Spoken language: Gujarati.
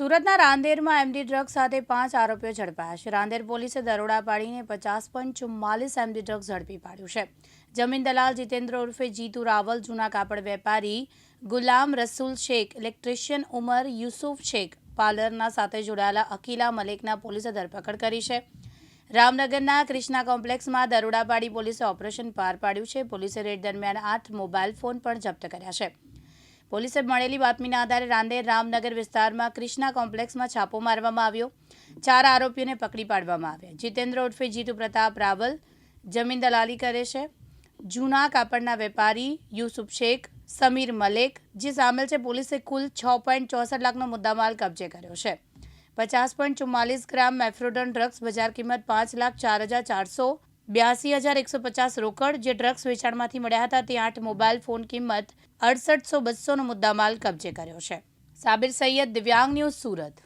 સુરતના રાંદેરમાં એમડી ડ્રગ્સ સાથે પાંચ આરોપીઓ ઝડપાયા છે. રાંદેર પોલીસે દરોડા પાડીને પચાસ પોઈન્ટ ચુમ્માલીસ એમડી ડ્રગ્સ ઝડપી પાડ્યું છે. જમીન દલાલ જીતેન્દ્ર ઉર્ફે જીતુ રાવલ, જૂના કાપડ વેપારી ગુલામ રસૂલ શેખ, ઇલેક્ટ્રિશિયન ઉમર યુસુફ શેખ, પાર્લરના સાથે જોડાયેલા અકીલા મલેકના પોલીસે ધરપકડ કરી છે. રામનગરના ક્રિષ્ના કોમ્પ્લેક્સમાં દરોડા પાડી પોલીસે ઓપરેશન પાર પાડ્યું છે. પોલીસે રેડ દરમિયાન આઠ મોબાઈલ ફોન પણ જપ્ત કર્યા છે. પોલીસે મળેલી બાતમીના આધારે રાંદેર રામનગર વિસ્તારમાં ક્રિષ્ના કોમ્પ્લેક્સમાં છાપો મારવામાં આવ્યો. ચાર આરોપીઓને પકડી પાડવામાં આવ્યા. જીતેન્દ્ર ઉર્ફે જીતુ પ્રતાપ રાવલ જમીન દલાલી કરે છે. જૂના કાપડના વેપારી યુસુફ શેખ, સમીર મલેક, જે સામેલ છે, પોલીસે કુલ છ પોઈન્ટ ચોસઠ લાખનો મુદ્દામાલ કબજે કર્યો છે. પચાસ પોઈન્ટ ચુમ્માલીસ ગ્રામ મેફ્રોડન ડ્રગ્સ બજાર કિંમત પાંચ લાખ ચાર હજાર ચારસો બ્યાસી હજાર એકસો પચાસ રોકડ જે ડ્રગ્સ વેચાણમાંથી મળ્યા હતા તે આઠ મોબાઈલ ફોન કિંમત અડસઠસો બસોનો મુદ્દામાલ કબજે કર્યો છે. સાબિર સૈયદ, દિવ્યાંગ ન્યૂઝ સુરત.